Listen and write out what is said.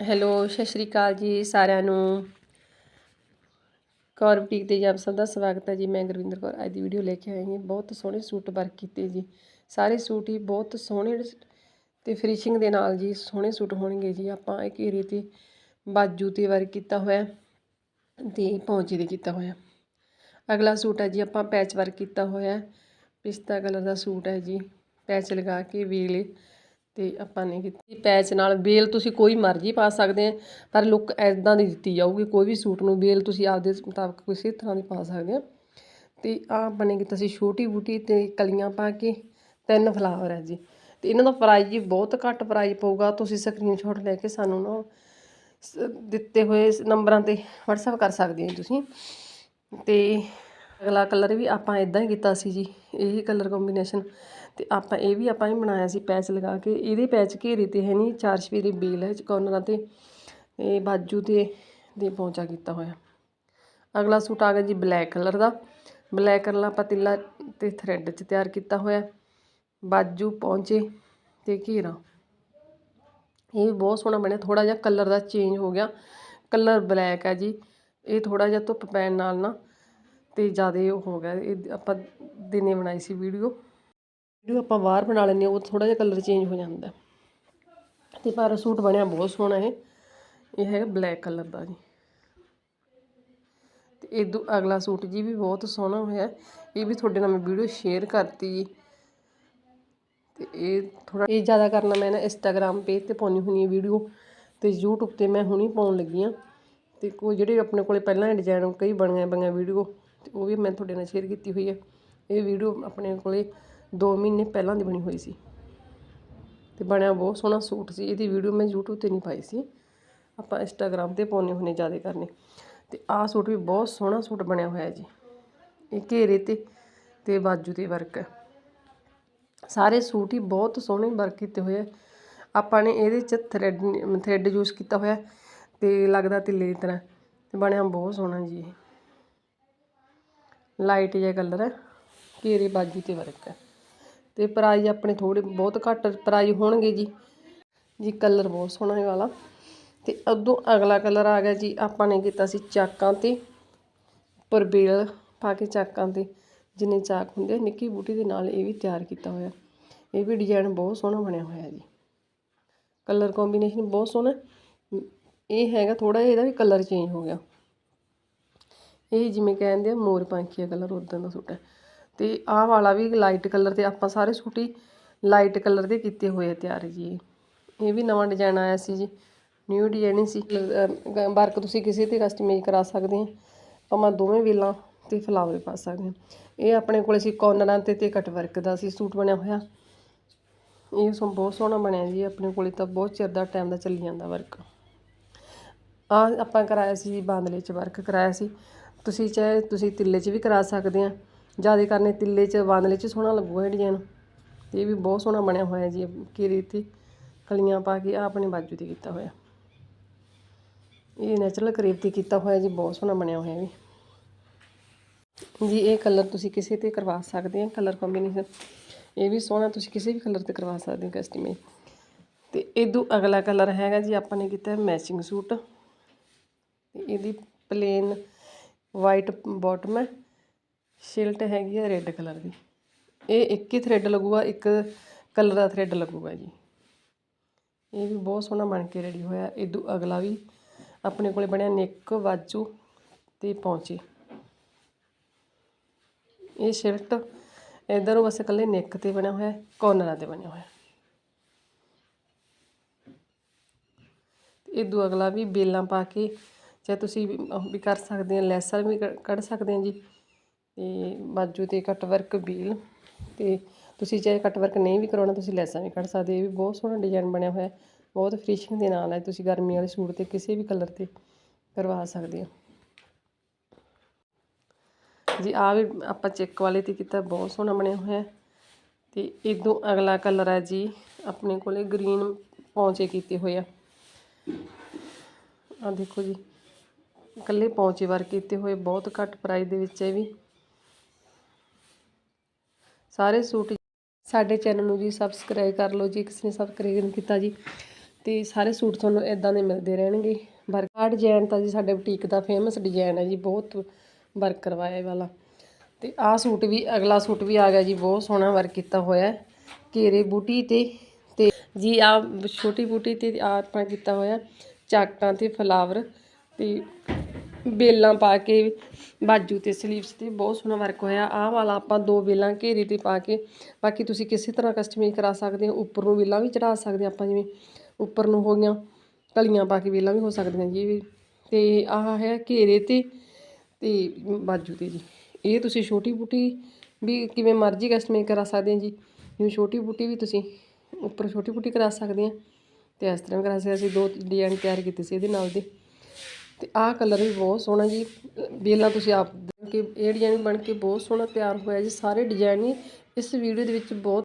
Hello, ਸਤਿ ਸ਼੍ਰੀ ਅਕਾਲ ਜੀ ਸਾਰਿਆਂ ਨੂੰ। ਕੌਰ ਬੁਟੀਕ ਤੇ ਜੀ ਸਭ ਦਾ ਸਵਾਗਤ ਹੈ ਜੀ। ਮੈਂ ਗੁਰਵਿੰਦਰ ਕੌਰ, ਅੱਜ ਦੀ ਵੀਡੀਓ ਲੈ ਕੇ ਆਈ ਹਾਂ। ਬਹੁਤ ਸੋਹਣੇ ਸੂਟ ਵਰਕ ਕੀਤੇ ਜੀ। ਸਾਰੇ ਸੂਟ ਹੀ ਬਹੁਤ ਸੋਹਣੇ ਤੇ ਫਿਨਿਸ਼ਿੰਗ ਦੇ ਨਾਲ ਜੀ ਸੋਹਣੇ ਸੂਟ ਹੋਣਗੇ ਜੀ। ਆਪਾਂ ਇੱਕ ਘੇਰੇ ਤੇ ਬਾਜੂ ਤੇ ਵਰਕ ਕੀਤਾ ਹੋਇਆ ਤੇ ਪੌਂਚੇ ਦੇ ਕੀਤਾ ਹੋਇਆ। ਅਗਲਾ ਸੂਟ ਹੈ ਜੀ, ਆਪਾਂ ਪੈਚ ਵਰਕ ਕੀਤਾ ਹੋਇਆ। ਪਿਸਤਾ ਕਲਰ ਦਾ ਸੂਟ ਹੈ ਜੀ। ਪੈਚ ਲਗਾ ਕੇ ਵੇਲੇ ਤੇ ਆਪਾਂ ਨੇ ਕੀਤੀ ਪੈਚ ਨਾਲ। ਬੇਲ ਤੁਸੀਂ ਕੋਈ ਮਰਜ਼ੀ ਪਾ ਸਕਦੇ ਆ, ਪਰ ਲੁੱਕ ਐਦਾਂ ਦੀ ਦਿੱਤੀ ਜਾਊਗੀ, ਕੋਈ ਵੀ ਸੂਟ ਨੂੰ ਬੇਲ ਤੁਸੀਂ ਆਪਦੇ ਮੁਤਾਬਕ ਕਿਸੇ ਤਰ੍ਹਾਂ ਦੀ ਪਾ ਸਕਦੇ ਆ। ਤੇ ਆ ਆਪਾਂ ਨੇ ਕੀਤਾ ਸੀ ਛੋਟੀ ਬੂਟੀ ਤੇ ਕਲੀਆਂ ਪਾ ਕੇ, ਤਿੰਨ ਫਲਾਵਰ ਹੈ ਜੀ। ਤੇ ਇਹਨਾਂ ਦਾ ਪ੍ਰਾਈਸ ਜੀ ਬਹੁਤ ਘੱਟ ਪ੍ਰਾਈਸ ਪਊਗਾ, ਤੁਸੀਂ ਸਕਰੀਨਸ਼ਾਟ ਲੈ ਕੇ ਸਾਨੂੰ ਨਾ ਸ- ਦਿੱਤੇ ਹੋਏ ਨੰਬਰਾਂ ਤੇ WhatsApp ਕਰ ਸਕਦੇ ਹੋ ਤੁਸੀਂ। ਤੇ ਅਗਲਾ ਕਲਰ ਵੀ ਆਪਾਂ ਇਦਾਂ ਹੀ ਕੀਤਾ ਸੀ ਜੀ, ਇਹੀ ਕਲਰ ਕੰਬੀਨੇਸ਼ਨ ਅਤੇ ਆਪਾਂ ਇਹ ਵੀ ਆਪਾਂ ਹੀ ਬਣਾਇਆ ਸੀ ਪੈਚ ਲਗਾ ਕੇ। ਇਹਦੇ ਪੈਚ ਘੇਰੇ ਤੇ ਹੈ ਨਹੀਂ ਚਾਰ ਛਪੇਰੇ ਬੇਲ ਹੈ ਕੋਰਨਰਾਂ ਤੇ। ਇਹ ਬਾਜੂ ਤੇ ਦੇ ਪੌਂਚਾ ਕੀਤਾ ਹੋਇਆ। ਅਗਲਾ ਸੂਟ ਆ ਗਿਆ ਜੀ ਬਲੈਕ ਕਲਰ ਦਾ। ਬਲੈਕ ਕਲਰ ਤਿੱਲਾ ਤੇ ਥਰੈਡ 'ਚ ਤਿਆਰ ਕੀਤਾ ਹੋਇਆ। ਬਾਜੂ ਪਹੁੰਚੇ ਤੇ ਘੇਰਾ। ਇਹ ਵੀ ਬਹੁਤ ਸੋਹਣਾ ਬਣਿਆ। ਥੋੜਾ ਜਿਹਾ ਕਲਰ ਦਾ ਚੇਂਜ ਹੋ ਗਿਆ। ਕਲਰ ਬਲੈਕ ਹੈ ਜੀ। ਇਹ ਥੋੜਾ ਜਿਹਾ ਧੁੱਪ ਪੈਣ ਨਾਲ ਨਾ ਤੇ ਜ਼ਿਆਦਾ ਉਹ ਹੋ ਗਿਆ। ਇਹ ਆਪਾਂ ਦਿਨੇ ਬਣਾਈ ਸੀ ਵੀਡੀਓ ਵੀਡੀਓ ਆਪਾਂ ਬਾਹਰ ਬਣਾ ਲੈਂਦੇ ਹਾਂ, ਉਹ ਥੋੜਾ ਜਿਹਾ ਕਲਰ ਚੇਂਜ ਹੋ ਜਾਂਦਾ ਤੇ ਪਰ ਸੂਟ ਬਣਿਆ ਬਹੁਤ ਸੋਹਣਾ ਇਹ। ਇਹ ਹੈਗਾ ਬਲੈਕ ਕਲਰ ਦਾ ਜੀ। ਤੇ ਇਹ ਅਗਲਾ ਸੂਟ ਜੀ ਵੀ ਬਹੁਤ ਸੋਹਣਾ ਹੋਇਆ। ਇਹ ਵੀ ਤੁਹਾਡੇ ਨਾਲ ਮੈਂ ਵੀਡੀਓ ਸ਼ੇਅਰ ਕਰਤੀ ਜੀ। ਤੇ ਇਹ ਥੋੜਾ ਇਹ ਜ਼ਿਆਦਾ ਕਰਨਾ ਮੈਂ ਨਾ ਇੰਸਟਾਗ੍ਰam ਪੇਜ ਤੇ ਪਾਉਣੀ ਹੁੰਦੀ ਹੈ ਵੀਡੀਓ। ਤੇ YouTube ਤੇ ਮੈਂ ਹੁਣੀ ਪਾਉਣ ਲੱਗੀ ਆ ਤੇ ਕੋਈ ਜਿਹੜੇ ਆਪਣੇ ਕੋਲੇ ਪਹਿਲਾਂ ਡਿਜ਼ਾਈਨ ਕਈ ਬਣੀਆਂ ਬਣੀਆਂ ਵੀਡੀਓ, ਤੇ ਉਹ ਵੀ ਮੈਂ ਤੁਹਾਡੇ ਨਾਲ ਸ਼ੇਅਰ ਕੀਤੀ ਹੋਈ ਹੈ। ਇਹ ਵੀਡੀਓ ਆਪਣੇ ਕੋਲੇ 2 ਮਹੀਨੇ ਪਹਿਲਾਂ ਦੀ ਬਣੀ ਹੋਈ ਸੀ। ਤੇ ਬਣਿਆ ਬਹੁਤ ਸੋਹਣਾ ਸੂਟ ਸੀ। ਇਹਦੀ ਵੀਡੀਓ ਮੈਂ YouTube ਤੇ ਨਹੀਂ ਪਾਈ ਸੀ। ਆਪਾਂ ਇੰਸਟਾਗ੍ਰam ਤੇ ਪਾਉਣੇ ਹੁੰਨੇ ਜ਼ਿਆਦਾ ਕਰਨੇ। ਤੇ ਆਹ ਸੂਟ ਵੀ ਬਹੁਤ ਸੋਹਣਾ ਸੂਟ ਬਣਿਆ ਹੋਇਆ ਜੀ। ਇਹ ਘੇਰੇ ਤੇ ਤੇ ਬਾਜੂ ਤੇ ਵਰਕ ਹੈ। ਸਾਰੇ ਸੂਟ ਹੀ ਬਹੁਤ ਸੋਹਣੇ ਵਰਕ ਕੀਤੇ ਹੋਏ ਆ ਆਪਾਂ ਨੇ ਇਹਦੇ ਚ ਥਰੈਡ ਥਰੈਡ ਯੂਜ਼ ਕੀਤਾ ਹੋਇਆ ਤੇ ਲੱਗਦਾ ਤਿੱਲੇ ਦੀ ਤਰ੍ਹਾਂ। ਤੇ ਬਣਿਆ ਬਹੁਤ ਸੋਹਣਾ ਜੀ ਇਹ। ਲਾਈਟ ਜਿਹਾ ਕਲਰ ਹੈ। ਘੇਰੇ ਬਾਜੂ ਤੇ ਵਰਕ ਹੈ। ਤੇ ਪ੍ਰਾਈਜ਼ ਆਪਣੇ ਥੋੜੇ ਬਹੁਤ ਘੱਟ ਪ੍ਰਾਈਜ਼ ਹੋਣਗੇ ਜੀ। ਜੀ ਕਲਰ ਬਹੁਤ ਸੋਹਣਾ ਹੈ ਵਾਲਾ। ਤੇ ਉਦੋਂ ਅਗਲਾ ਕਲਰ ਆ ਗਿਆ ਜੀ ਆਪਾਂ ਨੇ ਕੀਤਾ ਸੀ ਚਾਕਾਂ ਤੇ। ਉੱਪਰ ਬੇਲ ਪਾ ਕੇ ਚਾਕਾਂ ਤੇ ਜਿੰਨੇ ਚਾਕ ਹੁੰਦੇ ਆ, ਨਿੱਕੀ ਬੂਟੀ ਦੇ ਨਾਲ ਇਹ ਵੀ ਤਿਆਰ ਕੀਤਾ ਹੋਇਆ। ਇਹ ਵੀ ਡਿਜ਼ਾਈਨ ਬਹੁਤ ਸੋਹਣਾ ਬਣਿਆ ਹੋਇਆ ਜੀ। ਕਲਰ ਕੰਬੀਨੇਸ਼ਨ ਬਹੁਤ ਸੋਹਣਾ। ਇਹ ਹੈਗਾ ਥੋੜਾ ਜਿਹਾ ਇਹਦਾ ਵੀ ਕਲਰ ਚੇਂਜ ਹੋ ਗਿਆ। ਇਹ ਜਿਵੇਂ ਕਹਿੰਦੇ ਆ ਮੋਰ ਪੰਖੀਆ ਕਲਰ ਉਦਾਂ ਦਾ ਸੂਟ ਹੈ। ਤੇ ਆਹ ਵਾਲਾ ਵੀ ਲਾਈਟ ਕਲਰ ਤੇ ਆਪਾਂ ਸਾਰੇ ਸੂਟ ਹੀ ਲਾਈਟ ਕਲਰ ਦੇ ਕੀਤੇ ਹੋਏ ਆ, ਤਿਆਰ ਜੀ ਇਹ। ਵੀ ਨਵਾਂ ਡਿਜ਼ਾਈਨ ਆਇਆ ਸੀ ਜੀ। ਨਿਊ ਡਿਜ਼ਾਈਨ ਸੀ। ਵਰਕ ਤੁਸੀਂ ਕਿਸੇ ਤੇ ਕਸਟਮਾਈਜ਼ ਕਰਾ ਸਕਦੇ ਆ। ਭਾਵੇਂ ਦੋਵੇਂ ਵੇਲਾਂ ਤੇ ਫਲਾਵਰ ਪਾ ਸਕਦੇ ਆ। ਇਹ ਆਪਣੇ ਕੋਲੇ ਸੀ ਕੋਰਨਰਾਂ ਤੇ ਤੇ ਕਟ ਵਰਕ ਦਾ ਸੀ, ਸੂਟ ਬਣਿਆ ਹੋਇਆ। ਇਹ ਸੋ ਬਹੁਤ ਸੋਹਣਾ ਬਣਿਆ ਜੀ, ਆਪਣੇ ਕੋਲੇ ਤਾਂ ਬਹੁਤ ਚਿਰ ਦਾ ਟਾਈਮ ਦਾ ਚੱਲੀ ਜਾਂਦਾ ਵਰਕ ਆ ਆਪਾਂ ਕਰਾਇਆ ਸੀ ਬਾਂਦਲੇ 'ਚ ਵਰਕ ਕਰਾਇਆ ਸੀ। ਤੁਸੀਂ ਚਾਹੇ ਤੁਸੀਂ ਤਿੱਲੇ 'ਚ ਵੀ ਕਰਾ ਸਕਦੇ ਆ। ਜ਼ਿਆਦਾ ਕਰਨੇ ਤਿੱਲੇ 'ਚ, ਬਾਂਦਲੇ 'ਚ ਸੋਹਣਾ ਲੱਗੂਗਾ ਇਹ ਡਿਜ਼ਾਈਨ ਇਹ ਵੀ ਬਹੁਤ ਸੋਹਣਾ ਬਣਿਆ ਹੋਇਆ ਜੀ ਘੇਰੇ ਤੇ ਕਲੀਆਂ ਪਾ ਕੇ ਆ ਆਪਣੇ ਬਾਜੂ ਤੇ ਕੀਤਾ ਹੋਇਆ। ਇਹ ਨੈਚੁਰਲ ਕਰੇਪ ਤੇ ਕੀਤਾ ਹੋਇਆ ਜੀ, ਬਹੁਤ ਸੋਹਣਾ ਬਣਿਆ ਹੋਇਆ ਵੀ। ਜੀ, ਇਹ ਕਲਰ ਤੁਸੀਂ ਕਿਸੇ ਤੇ ਕਰਵਾ ਸਕਦੇ ਆ ਕਲਰ ਕੰਬੀਨੇਸ਼ਨ ਇਹ ਵੀ ਸੋਹਣਾ, ਤੁਸੀਂ ਕਿਸੇ ਵੀ ਕਲਰ ਤੇ ਕਰਵਾ ਸਕਦੇ ਹੋ ਕਸਟਮਾਈਜ਼ ਤੇ ਇਦੋਂ ਅਗਲਾ ਕਲਰ ਹੈਗਾ ਜੀ, ਆਪਾਂ ਨੇ ਕੀਤਾ ਮੈਚਿੰਗ ਸੂਟ। ਇਹਦੀ ਪਲੇਨ ਵਾਈਟ ਬਾਟਮ ਹੈ। ਸ਼ਿਲਟ ਹੈਗੀ ਹੈ ਰੈੱਡ ਕਲਰ ਦੀ। ਇਹ ਇੱਕ ਹੀ ਥਰੈਡ ਲੱਗੂਗਾ, ਇੱਕ ਕਲਰ ਦਾ ਥਰੈਡ ਲੱਗੂਗਾ ਜੀ। ਇਹ ਵੀ ਬਹੁਤ ਸੋਹਣਾ ਬਣ ਕੇ ਰੈਡੀ ਹੋਇਆ। ਇਦੋਂ ਅਗਲਾ ਵੀ ਆਪਣੇ ਕੋਲੇ ਬਣਿਆ ਨਿੱਕ, ਵਾਜੂ ਤੇ ਪੌਂਚੇ। ਇਹ ਸ਼ਿਲਟ ਇਧਰੋਂ ਬਸ ਇਕੱਲੇ ਨੈਕ ਤੇ ਬਣਿਆ ਹੋਇਆ ਕੋਰਨਰਾਂ ਤੇ ਬਣਿਆ ਹੋਇਆ। ਇਹ ਇਦੋਂ ਅਗਲਾ ਵੀ ਬੇਲਾਂ ਪਾ ਕੇ, ਚਾਹੇ ਤੁਸੀਂ ਵੀ ਉਹ ਵੀ ਕਰ ਸਕਦੇ ਆ, ਲੈਸਾਂ ਵੀ ਕ- ਕੱਢ ਸਕਦੇ ਆ ਜੀ। ਅਤੇ ਬਾਜੂ ਤੇ ਕੱਟ ਵਰਕ ਬੀਲ ਅਤੇ ਤੁਸੀਂ ਚਾਹੇ ਕੱਟ ਵਰਕ ਨਹੀਂ ਵੀ ਕਰਵਾਉਣਾ ਤੁਸੀਂ ਲੈਸਾਂ ਵੀ ਕੱਢ ਸਕਦੇ ਇਹ ਵੀ ਬਹੁਤ ਸੋਹਣਾ ਡਿਜ਼ਾਈਨ ਬਣਿਆ ਹੋਇਆ ਬਹੁਤ ਫਿਨਿਸ਼ਿੰਗ ਦੇ ਨਾਲ ਹੈ। ਤੁਸੀਂ ਗਰਮੀ ਵਾਲੇ ਸੂਟ ਤੇ ਕਿਸੇ ਵੀ ਕਲਰ ਤੇ ਕਰਵਾ ਸਕਦੇ ਹੋ। ਜੀ ਆ ਵੀ ਆਪਾਂ ਚੈੱਕ ਵਾਲੇ ਤੇ ਕੀਤਾ। ਬਹੁਤ ਸੋਹਣਾ ਬਣਿਆ ਹੋਇਆ ਹੈ। ਤੇ ਇਦੋਂ ਅਗਲਾ ਕਲਰ ਹੈ ਜੀ, ਆਪਣੇ ਕੋਲੇ ਗ੍ਰੀਨ ਪੌਂਚੇ ਕੀਤੇ ਹੋਏ ਆ। ਆ ਦੇਖੋ ਜੀ, ਇਕੱਲੇ ਪੌਂਚੇ ਵਰਕ ਕੀਤੇ ਹੋਏ, ਬਹੁਤ ਘੱਟ ਪ੍ਰਾਈਸ ਦੇ ਵਿੱਚ ਹੈ ਵੀ। ਸਾਰੇ ਸੂਟ ਸਾਡੇ ਚੈਨਲ ਨੂੰ ਜੀ ਸਬਸਕ੍ਰਾਈਬ ਕਰ ਲਓ, ਜੀ ਕਿਸੇ ਨੇ ਸਬਸਕ੍ਰਾਈਬ ਨਹੀਂ ਕੀਤਾ ਜੀ, ਤੇ ਸਾਰੇ ਸੂਟ ਤੁਹਾਨੂੰ ਇਦਾਂ ਦੇ ਮਿਲਦੇ ਰਹਿਣਗੇ। ਵਰਕ ਆ ਡਿਜ਼ਾਈਨ ਤਾਂ ਜੀ ਸਾਡੇ ਬੁਟੀਕ ਦਾ ਫੇਮਸ ਡਿਜ਼ਾਈਨ ਹੈ ਜੀ, ਬਹੁਤ ਵਰਕ ਕਰਵਾਇਆ ਵਾਲਾ। ਤੇ ਆਹ ਸੂਟ ਵੀ, ਅਗਲਾ ਸੂਟ ਵੀ ਆ ਗਿਆ ਜੀ, ਬਹੁਤ ਸੋਹਣਾ ਵਰਕ ਕੀਤਾ ਹੋਇਆ ਹੈ, ਘੇਰੇ ਬੂਟੀ ਤੇ ਤੇ ਜੀ ਆ ਛੋਟੀ ਬੂਟੀ ਤੇ ਆ ਆਪਾਂ ਕੀਤਾ ਹੋਇਆ ਚਾਕਾਂ ਤੇ ਫਲਾਵਰ ਤੇ ਬੇਲਾਂ ਪਾ ਕੇ, ਬਾਜੂ ਤੇ ਸਲੀਵਸ ਤੇ, ਬਹੁਤ ਸੋਹਣਾ ਵਰਕ ਹੋਇਆ। ਆਹ ਵਾਲਾ ਆਪਾਂ ਦੋ ਬੇਲਾਂ ਘੇਰੇ ਤੇ ਪਾ ਕੇ, ਬਾਕੀ ਤੁਸੀਂ ਕਿਸੇ ਤਰ੍ਹਾਂ ਕਸਟਮਾਈਜ਼ ਕਰਾ ਸਕਦੇ ਹੋ। ਉੱਪਰ ਨੂੰ ਬੇਲਾਂ ਵੀ ਚੜਾ ਸਕਦੇ ਆਪਾਂ, ਜਿਵੇਂ ਉੱਪਰ ਨੂੰ ਹੋ ਗਈਆਂ ਕਲੀਆਂ ਪਾ ਕੇ ਬੇਲਾਂ ਵੀ ਹੋ ਸਕਦੀਆਂ ਜੀ ਇਹ ਵੀ। ਤੇ ਆਹ ਹੈ ਘੇਰੇ ਤੇ ਤੇ ਬਾਜੂ ਤੇ ਜੀ। ਇਹ ਤੁਸੀਂ ਛੋਟੀ ਬੂਟੀ ਵੀ ਕਿਵੇਂ ਮਰਜ਼ੀ ਕਸਟਮਾਈਜ਼ ਕਰਾ ਸਕਦੇ ਹੋ ਜੀ। ਜਿਵੇਂ ਛੋਟੀ ਬੂਟੀ ਵੀ ਤੁਸੀਂ ਉੱਪਰ ਛੋਟੀ ਬੂਟੀ ਕਰਾ ਸਕਦੇ ਆ ਤੇ ਇਸ ਤਰ੍ਹਾਂ ਵੀ ਕਰਾ ਸਕਦੇ ਅਸੀਂ ਦੋ ਡਿਜ਼ਾਈਨ ਤਿਆਰ ਕੀਤੇ ਸੀ ਇਹਦੇ ਨਾਲ ਦੇ। ਤੇ ਆਹ ਕਲਰ ਵੀ ਬਹੁਤ ਸੋਹਣਾ ਜੀ। ਬੇਲਾਂ ਤੁਸੀਂ ਆਪ ਦੇਖ ਕੇ, ਇਹ ਡਿਜ਼ਾਈਨ ਬਣ ਕੇ ਬਹੁਤ ਸੋਹਣਾ ਤਿਆਰ ਹੋਇਆ ਜੀ। ਸਾਰੇ ਡਿਜ਼ਾਈਨ ਹੀ ਇਸ ਵੀਡੀਓ ਦੇ ਵਿੱਚ ਬਹੁਤ